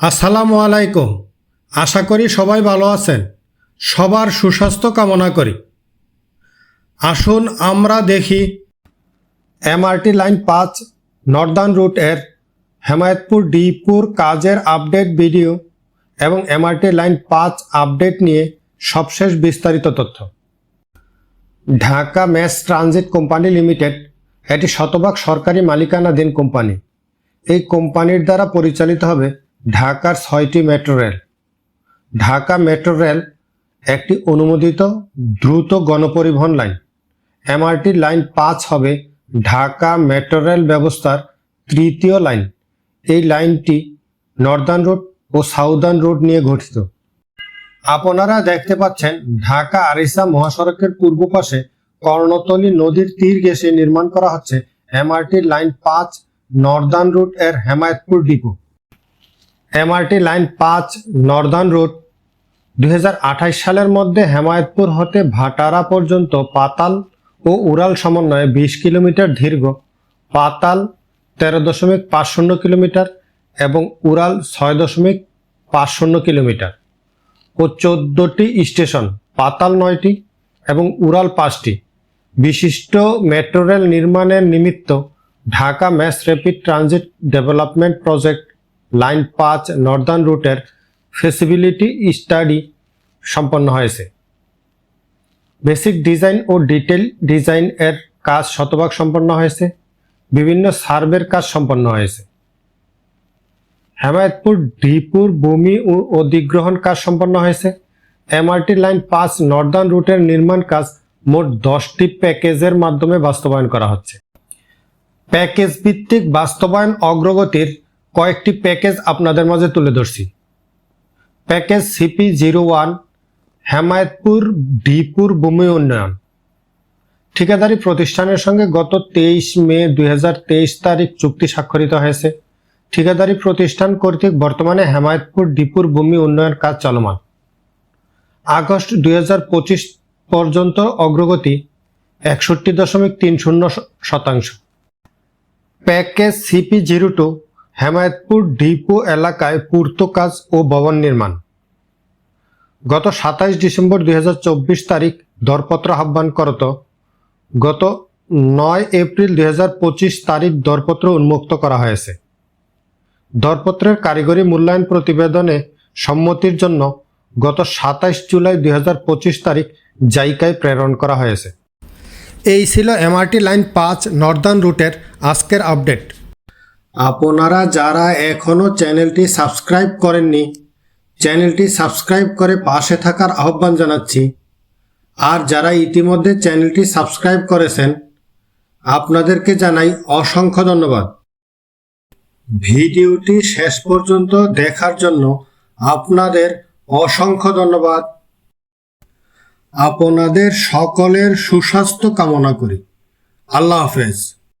আসসালামু আলাইকুম। আশা করি সবাই ভালো আছেন। সবার সুস্বাস্থ্য কামনা করি। আসুন আমরা দেখি এমআরটি লাইন পাঁচ নর্দার্ন রুট এর হেমায়তপুর ডিপুর কাজের আপডেট ভিডিও এবং এমআরটি লাইন পাঁচ আপডেট নিয়ে সবশেষ বিস্তারিত তথ্য। Dhaka mass transit company limited, এটি শতভাগ সরকারি মালিকানাধীন কোম্পানি। এই কোম্পানির দ্বারা পরিচালিত হবে ঢাকার ছয়টি metro rail. Dhaka metro rail একটি অনুমোদিত দ্রুত গণপরিবহন লাইন। এমআরটি লাইন পাঁচ হবে ঢাকা মেট্রো রেল ব্যবস্থার তৃতীয় লাইন। এই লাইনটি নর্দার্ন রোড ও সাউদার্ন রোড নিয়ে গঠিত। আপনারা দেখতে পাচ্ছেন ঢাকা আরিসা মহাসড়কের পূর্ব পাশে কর্ণতলী নদীর তীর ঘেঁষে নির্মাণ করা হচ্ছে। এমআরটি লাইন পাঁচ নর্দার্ন রুট এর হেমায়তপুর ডিপো। এমআরটি লাইন পাঁচ নর্দার্ন রুট। দু হাজার আঠাশ সালের মধ্যে হেমায়তপুর হতে ভাটারা পর্যন্ত পাতাল ও উড়াল সমন্বয়ে বিশ কিলোমিটার দীর্ঘ। পাতাল তেরো দশমিক পাঁচ শূন্য কিলোমিটার এবং উড়াল ছয় দশমিক পাঁচ শূন্য কিলোমিটার। ও চোদ্দটি স্টেশন, পাতাল নয়টি এবং উড়াল পাঁচটি। বিশিষ্ট মেট্রো রেল নির্মাণের নিমিত্ত Dhaka mass rapid transit development project line পাঁচ নর্দার্ন রুটের ফেসিবিলিটি স্টাডি সম্পন্ন হয়েছে। বেসিক ডিজাইন ও ডিটেল ডিজাইন এর কাজ শতভাগ সম্পন্ন হয়েছে। বিভিন্ন সার্ভের কাজ সম্পন্ন হয়েছে। হেমায়তপুর ডিপুর ভূমি ও অধিগ্রহণ কাজ সম্পন্ন হয়েছে। এমআরটি লাইন পাঁচ নর্দার্ন রুটের নির্মাণ কাজ মোট দশটি প্যাকেজের মাধ্যমে বাস্তবায়ন করা হচ্ছে। প্যাকেজ ভিত্তিক বাস্তবায়ন অগ্রগতির কয়েকটি প্যাকেজ আপনাদের মাঝে তুলে ধরছি। Package CP zero one Hemayetpur ডিপুর ভূমি উন্নয়ন। ঠিকাদারি প্রতিষ্ঠানের সঙ্গে গত তেইশ মে দুই হাজার তেইশ তারিখ চুক্তি স্বাক্ষরিত হয়েছে। ঠিকাদারি প্রতিষ্ঠান কর্তৃক বর্তমানে হেমায়তপুর ডিপুর ভূমি উন্নয়ন কাজ চলমান। আগস্ট দুই হাজার পঁচিশ পর্যন্ত অগ্রগতি একষট্টি দশমিক তিন শূন্য শতাংশ। Package CP zero two Hemayetpur depot এলাকায় পূর্ত কাজ ও ভবন নির্মাণ। গত সাতাইশ ডিসেম্বর দুই হাজার চব্বিশ তারিখ দরপত্র আহ্বান করত। গত নয় এপ্রিল দুই হাজার পঁচিশ তারিখ দরপত্র উন্মুক্ত করা হয়েছে। দরপত্রের কারিগরি মূল্যায়ন প্রতিবেদনে সম্মতির জন্য গত সাতাইশ জুলাই দু হাজার পঁচিশ তারিখ জাইকায় প্রেরণ করা হয়েছে। এই ছিল এমআরটি লাইন পাঁচ নর্দার্ন রুটের আজকের আপডেট। আপনারা যারা এখনও চ্যানেলটি সাবস্ক্রাইব করেননি, চ্যানেলটি সাবস্ক্রাইব করে পাশে থাকার আহ্বান জানাচ্ছি। আর যারা ইতিমধ্যে চ্যানেলটি সাবস্ক্রাইব করেছেন, আপনাদেরকে জানাই অসংখ্য ধন্যবাদ। ভিডিওটি শেষ পর্যন্ত দেখার জন্য আপনাদের অসংখ্য ধন্যবাদ। আপনাদের সকলের সুস্বাস্থ্য কামনা করি। আল্লাহ হাফেজ।